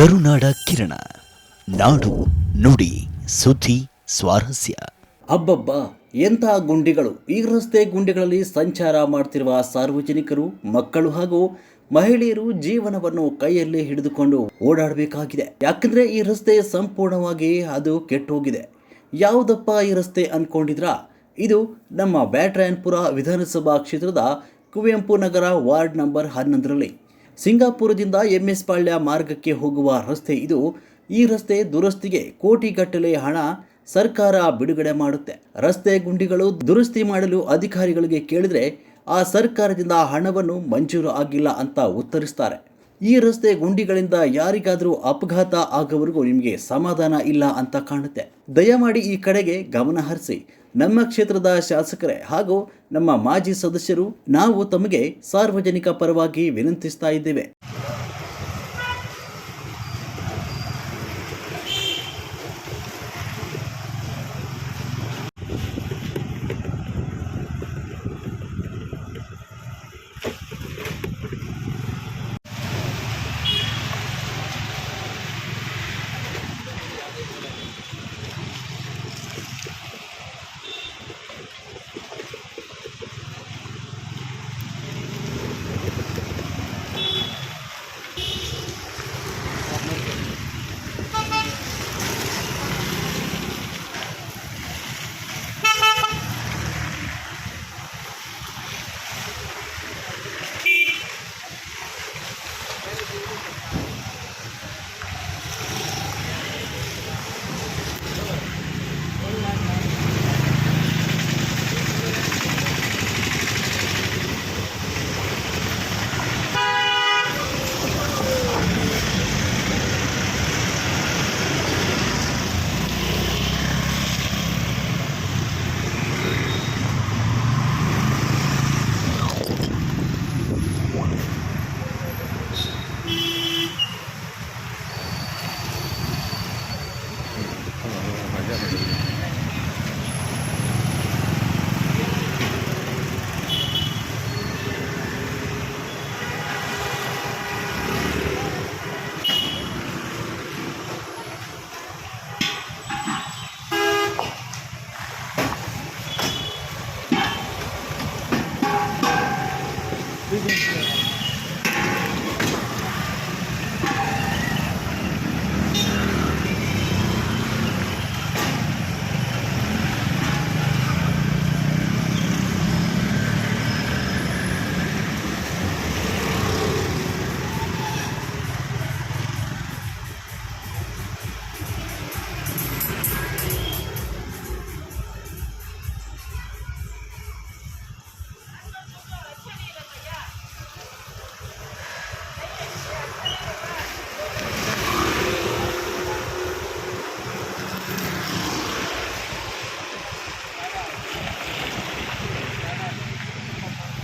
ಕರುನಾಡ ಕಿರಣ. ನಾಡು ನುಡಿ, ಸುದ್ದಿ, ಸ್ವಾರಸ್ಯ. ಅಬ್ಬಬ್ಬ ಎಂತಹ ಗುಂಡಿಗಳು. ಈ ರಸ್ತೆ ಗುಂಡಿಗಳಲ್ಲಿ ಸಂಚಾರ ಮಾಡ್ತಿರುವ ಸಾರ್ವಜನಿಕರು, ಮಕ್ಕಳು ಹಾಗೂ ಮಹಿಳೆಯರು ಜೀವನವನ್ನು ಕೈಯಲ್ಲಿ ಹಿಡಿದುಕೊಂಡು ಓಡಾಡಬೇಕಾಗಿದೆ. ಯಾಕಂದ್ರೆ ಈ ರಸ್ತೆ ಸಂಪೂರ್ಣವಾಗಿ ಅದು ಕೆಟ್ಟೋಗಿದೆ. ಯಾವುದಪ್ಪ ಈ ರಸ್ತೆ ಅನ್ಕೊಂಡಿದ್ರ? ಇದು ನಮ್ಮ ಬ್ಯಾಟ್ರಾಯನ್ಪುರ ವಿಧಾನಸಭಾ ಕ್ಷೇತ್ರದ ಕುವೆಂಪು ನಗರ ವಾರ್ಡ್ ನಂಬರ್ ಹನ್ನೊಂದರಲ್ಲಿ. ಸಿಂಗಾಪುರದಿಂದ ಎಂಎಸ್ ಪಾಳ್ಯ ಮಾರ್ಗಕ್ಕೆ ಹೋಗುವ ರಸ್ತೆ ಇದು. ಈ ರಸ್ತೆ ದುರಸ್ತಿಗೆ ಕೋಟಿಗಟ್ಟಲೆ ಹಣ ಸರ್ಕಾರ ಬಿಡುಗಡೆ ಮಾಡುತ್ತೆ. ರಸ್ತೆ ಗುಂಡಿಗಳು ದುರಸ್ತಿ ಮಾಡಲು ಅಧಿಕಾರಿಗಳಿಗೆ ಕೇಳಿದರೆ ಆ ಸರ್ಕಾರದಿಂದ ಹಣವನ್ನು ಮಂಜೂರು ಆಗಿಲ್ಲ ಅಂತ ಉತ್ತರಿಸ್ತಾರೆ. ಈ ರಸ್ತೆ ಗುಂಡಿಗಳಿಂದ ಯಾರಿಗಾದರೂ ಅಪಘಾತ ಆಗೋವರೆಗೂ ನಿಮಗೆ ಸಮಾಧಾನ ಇಲ್ಲ ಅಂತ ಕಾಣುತ್ತೆ. ದಯಮಾಡಿ ಈ ಕಡೆಗೆ ಗಮನ ಹರಿಸಿ. ನಮ್ಮ ಕ್ಷೇತ್ರದ ಶಾಸಕರೇ ಹಾಗೂ ನಮ್ಮ ಮಾಜಿ ಸದಸ್ಯರು, ನಾವು ತಮಗೆ ಸಾರ್ವಜನಿಕ ಪರವಾಗಿ ವಿನಂತಿಸ್ತಾ ಇದ್ದೇವೆ.